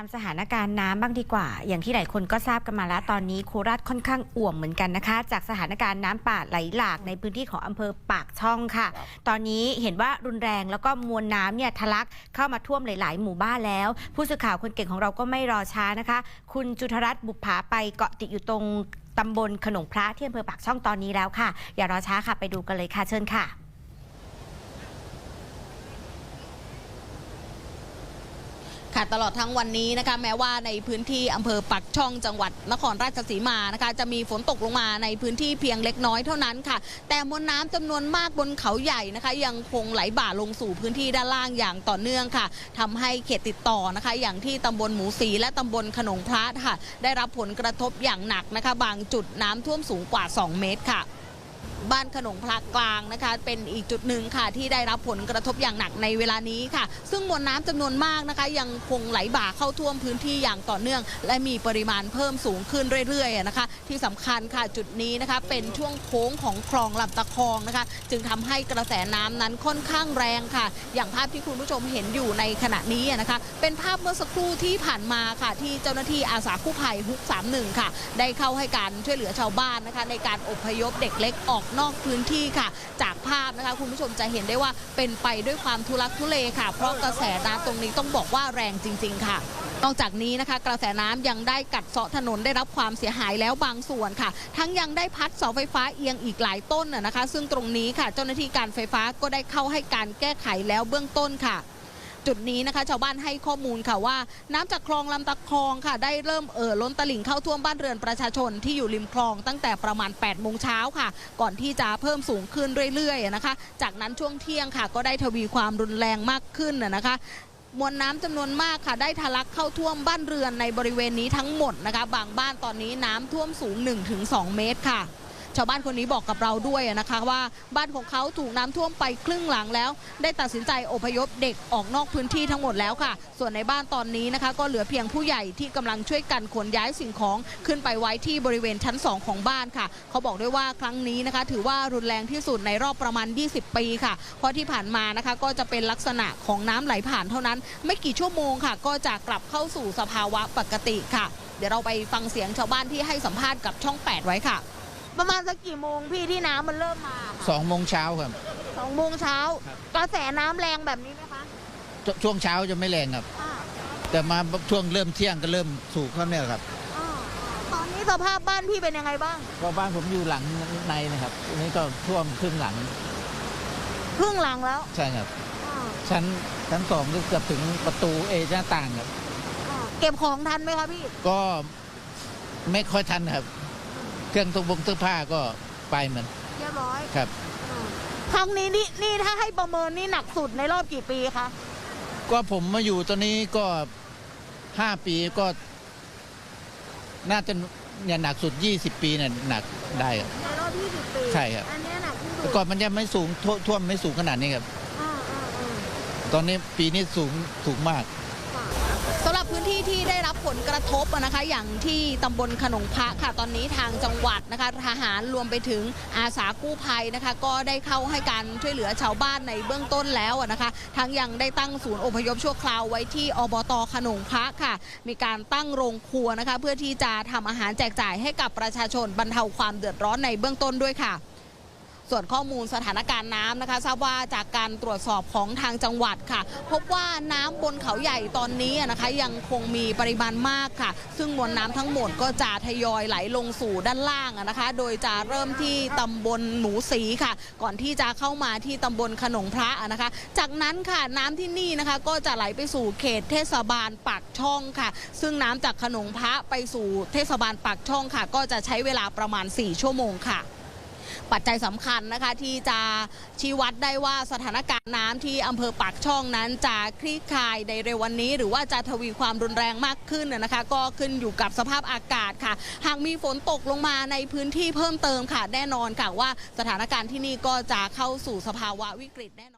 ตามสถานการณ์น้ำบ้างดีกว่า อย่างที่หลายคนก็ทราบกันมาแล้ว ตอนนี้โคราชค่อนข้างอ่วมเหมือนกันนะคะ จากสถานการณ์น้ำป่าไหลหลากในพื้นที่ของอำเภอปากช่องค่ะ ตอนนี้เห็นว่ารุนแรงแล้วก็มวลน้ำเนี่ยทะลักเข้ามาท่วมหลาย ๆ หมู่บ้านแล้ว ผู้สื่อข่าวคนเก่งของเราก็ไม่รอช้านะคะ คุณจุธรัตน์บุปผาไปเกาะติดอยู่ตรงตำบลขนงพระที่อำเภอปากช่องตอนนี้แล้วค่ะ อย่ารอช้าค่ะไปดูกันเลยค่ะเชิญค่ะ ค่ะตลอดทั้งวันนี้นะคะแม้ว่าในพื้นที่อำเภอปักช่องจังหวัดนครราชสีมานะคะจะมีฝนตกลงมาในพื้นที่เพียงเล็กน้อยเท่านั้นค่ะ แต่มวลน้ำจำนวนมากบนเขาใหญ่นะคะ ยังคงไหลบ่าลงสู่พื้นที่ด้านล่างอย่างต่อเนื่องค่ะทำให้เขตติดต่อนะคะ อย่างที่ตำบลหมูสีและตำบลขนงพระค่ะ ได้รับผลกระทบอย่างหนักนะคะ บางจุดน้ำท่วมสูงกว่า 2 เมตรค่ะ บ้านขนงพระกลางนะคะ เป็นอีกจุดหนึ่งค่ะที่ได้รับผลกระทบอย่างหนักในเวลานี้ค่ะ ซึ่งมวลน้ำจำนวนมากนะคะ ยังคงไหลบ่าเข้าท่วมพื้นที่อย่างต่อเนื่อง และมีปริมาณเพิ่มสูงขึ้นเรื่อยๆนะคะ ที่สำคัญค่ะจุดนี้นะคะ เป็นช่วงโค้งของคลองลำตะคองนะคะ จึงทำให้กระแสน้ำนั้นค่อนข้างแรงค่ะ อย่างภาพที่คุณผู้ชมเห็นอยู่ในขณะนี้นะคะ เป็นภาพเมื่อสักครู่ที่ผ่านมาค่ะ ที่เจ้าหน้าที่อาสากู้ภัยฮุก31ค่ะ ได้เข้าให้การช่วยเหลือชาวบ้านนะคะ ในการอพยพเด็กเล็กออกนอกพื้นที่ค่ะ จากภาพนะคะคุณผู้ชมจะเห็นได้ว่าเป็นไปด้วยความทุลักทุเลค่ะ เพราะกระแสน้ำตรงนี้ต้องบอกว่าแรงจริง ๆ ค่ะ นอกจากนี้นะคะ กระแสน้ำยังได้กัดเซาะถนนได้รับความเสียหายแล้วบางส่วนค่ะ ทั้งยังได้พัดเสาไฟฟ้าเอียงอีกหลายต้นนะนะคะ ซึ่งตรงนี้ค่ะ เจ้าหน้าที่การไฟฟ้าก็ได้เข้าให้การแก้ไขแล้วเบื้องต้นค่ะ จุดนี้นะคะ ชาวบ้านให้ข้อมูลค่ะว่า น้ำจากคลองลำตะคองค่ะ ได้เริ่มเอ่อล้นตลิ่งเข้าท่วมบ้านเรือนประชาชนที่อยู่ริมคลองตั้งแต่ประมาณ8โมงเช้าค่ะ ก่อนที่จะเพิ่มสูงขึ้นเรื่อยๆนะคะ จากนั้นช่วงเที่ยงค่ะ ก็ได้ทวีความรุนแรงมากขึ้นนะคะมวลน้ำจำนวนมากค่ะ ได้ทะลักเข้าท่วมบ้านเรือนในบริเวณนี้ทั้งหมดนะคะ บางบ้านตอนนี้น้ำท่วมสูง 1-2 เมตรค่ะ ชาวบ้านคนนี้บอกกับเราด้วยนะคะว่าบ้านของเขาถูกน้ำท่วมไปครึ่งหลังแล้ว ได้ตัดสินใจอพยพเด็กออกนอกพื้นที่ทั้งหมดแล้วค่ะ ส่วนในบ้านตอนนี้นะคะก็เหลือเพียงผู้ใหญ่ที่กำลังช่วยกันขนย้ายสิ่งของขึ้นไปไว้ที่บริเวณชั้น 2 ของบ้านค่ะ เขาบอกด้วยว่าครั้งนี้นะคะ ถือว่ารุนแรงที่สุดในรอบประมาณ 20 ปีค่ะ เพราะที่ผ่านมานะคะก็จะเป็นลักษณะของน้ำไหลผ่านเท่านั้น ไม่กี่ชั่วโมงค่ะ ก็จะกลับเข้าสู่สภาวะปกติค่ะ เดี๋ยวเราไปฟังเสียงชาวบ้านที่ให้สัมภาษณ์กับช่อง 8 ไว้ค่ะ ประมาณสักกี่โมงพี่ที่น้ำมันเริ่มมาสองโมงเช้าครับ สองโมงเช้าครับกระแสน้ำแรงแบบนี้ไหมคะชช่วงเช้าจะไม่แรงครับ อ่าแต่มาช่วงเริ่มเที่ยงก็เริ่มสูงเข้าเนี่ยครับอ่าตอนนี้สภาพบ้านพี่เป็นยังไงบ้างก็บ้านผมอยู่หลังในนะครับอันนี้ก็ท่วมครึ่งหลังครึ่งหลังแล้วใช่ครับ อ่าชั้นชั้นสองก็เกือบถึงประตูเอหน้าต่างครับ อ่าเก็บของทันไหมคะพี่ ก็ไม่ค่อยทันครับ เครื่องตุงบงเสื้อผ้าก็ไปเหมือนเรียบร้อยครับอ่าครั้งนี้นี่นี่ถ้าให้ประเมินนี่หนักสุดในรอบกี่ปีคะก็ผมมาอยู่ตอนนี้ก็ห้าปีก็ น่าจะเนี่ยหนักสุด 20 ปีเนี่ยหนักได้ครับ ในรอบ20ปีใช่ครับ อันเนี้ยหนักที่สุแต่ดก่อนมันยังไม่สูงท่วท่วมไม่สูงขนาดนี้ครับ อ่าอ่าอ่าตอนนี้ปีนี้สูงสูงมาก สำหรับพื้นที่ที่ได้รับผลกระ ทบนะคะอย่างที่ตำบลขนงพระค่ะตอนนี้ทางจังหวัดนะคะทหารรวมไปถึงอาสากู้ภัยนะคะก็ได้เข้าให้การช่วยเหลือชาวบ้านในเบื้องต้นแล้วนะคะทั้งยังได้ตั้งศูนย์อพยพชั่วคราวไว้ที่อบตขนงพระค่ะ มีการตั้งโรงครัวนะคะเพื่อที่จะทำอาหารแจกจ่ายให้กับประชาชนบรรเทาความเดือดร้อนในเบื้องต้นด้วยค่ะ ส่วนข้อมูลสถานการณ์น้ำนะคะทราบว่าจากการตรวจสอบของทางจังหวัดค่ะ พบว่าน้ำบนเขาใหญ่ตอนนี้นะคะยังคงมีปริมาณมากค่ะ ซึ่งมวลน้ำทั้งหมดก็จะทยอยไหลลงสู่ด้านล่างนะคะ โดยจะเริ่มที่ตำบลหมูสีค่ะ ก่อนที่จะเข้ามาที่ตำบลขนงพระนะคะ จากนั้นค่ะน้ำที่นี่นะคะก็จะไหลไปสู่เขตเทศบาลปากช่องค่ะ ซึ่งน้ำจากขนงพระไปสู่เทศบาลปากช่องค่ะ ก็จะใช้เวลาประมาณ 4 ชั่วโมงค่ะ ปัจจัยสำคัญนะคะที่จะชี้วัดได้ว่าสถานการณ์น้ำที่อำเภอปากช่องนั้นจะคลี่คลายในเร็ววันนี้ หรือว่าจะทวีความรุนแรงมากขึ้นนะคะ ก็ขึ้นอยู่กับสภาพอากาศค่ะ หากมีฝนตกลงมาในพื้นที่เพิ่มเติมค่ะแน่นอนค่ะว่าสถานการณ์ที่นี่ก็จะเข้าสู่สภาวะวิกฤตแน่นอน